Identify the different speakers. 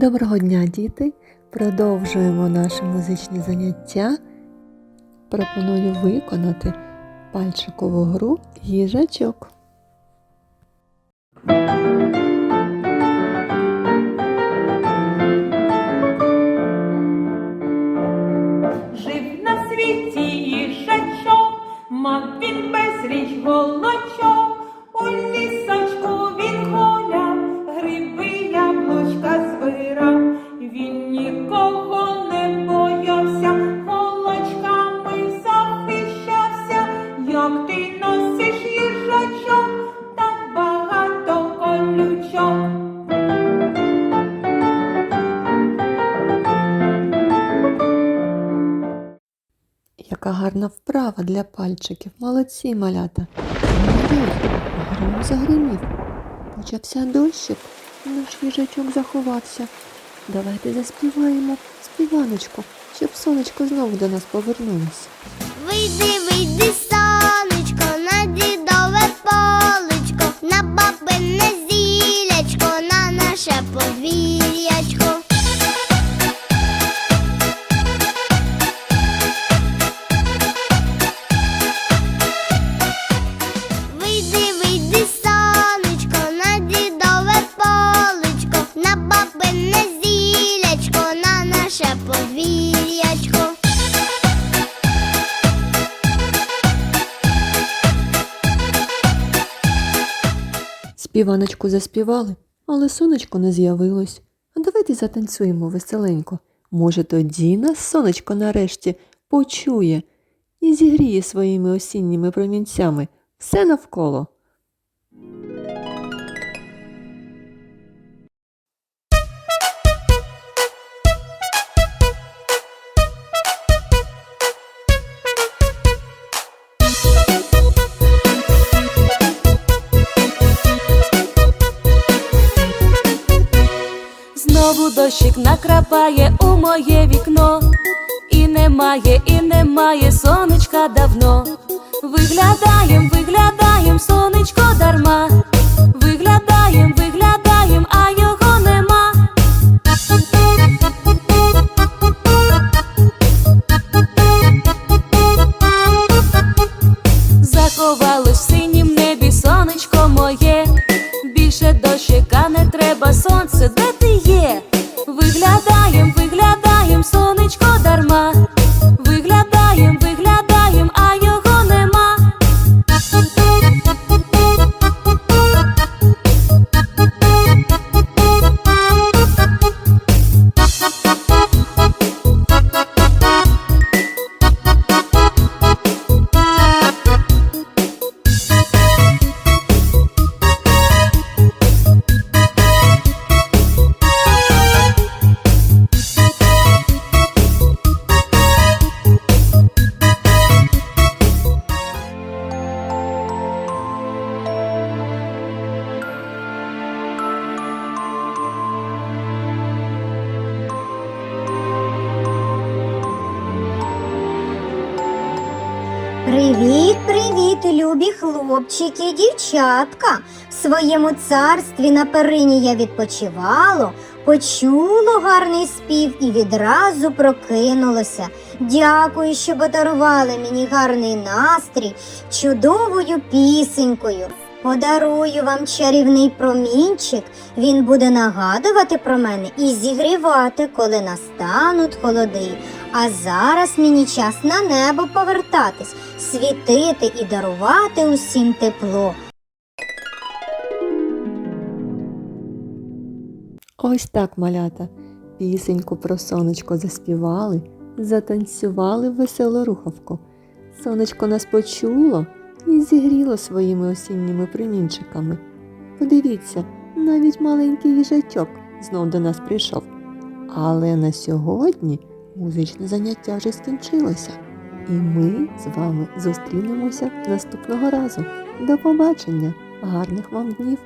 Speaker 1: Доброго дня, діти! Продовжуємо наші музичні заняття. Пропоную виконати пальчикову гру їжачок.
Speaker 2: Жив на світі їжачок, мав він безріч голочок.
Speaker 1: Яка гарна вправа для пальчиків. Молодці малята. Гром загримів. Почався дощик. Наш їжачок заховався. Давайте заспіваємо співаночку, щоб сонечко знову до нас повернулося.
Speaker 3: Вийди, вийди, Вийди, вийди, сонечко, на дідове полечко, на бабине зілячко, на наше подвір'ячко.
Speaker 1: Співаночку заспівали, але сонечко не з'явилось. А давайте затанцюємо веселенько. Може, тоді нас сонечко нарешті почує і зігріє своїми осінніми промінцями все навколо.
Speaker 4: Знову дощик накрапає у моє вікно, і немає, і немає сонечка давно. Виглядаєм, виглядаєм, сонечко дарма. Виглядаєм, виглядаєм, а його нема. Заховалось в синім небі сонечко моє. Більше дощика не треба, сонце, де
Speaker 5: Привіт, привіт, любі хлопчики, дівчатка. В своєму царстві на перині я відпочивало, почуло гарний спів і відразу прокинулося. Дякую, що подарували мені гарний настрій чудовою пісенькою. Подарую вам чарівний промінчик, він буде нагадувати про мене і зігрівати, коли настануть холоди. А зараз мені час на небо повертатись, світити і дарувати усім тепло.
Speaker 1: Ось так, малята, пісеньку про сонечко заспівали, затанцювали веселу рухавку. Сонечко нас почуло і зігріло своїми осінніми промінчиками. Подивіться, навіть маленький їжачок знов до нас прийшов. Але на сьогодні музичне заняття вже скінчилося. І ми з вами зустрінемося наступного разу. До побачення! Гарних вам днів!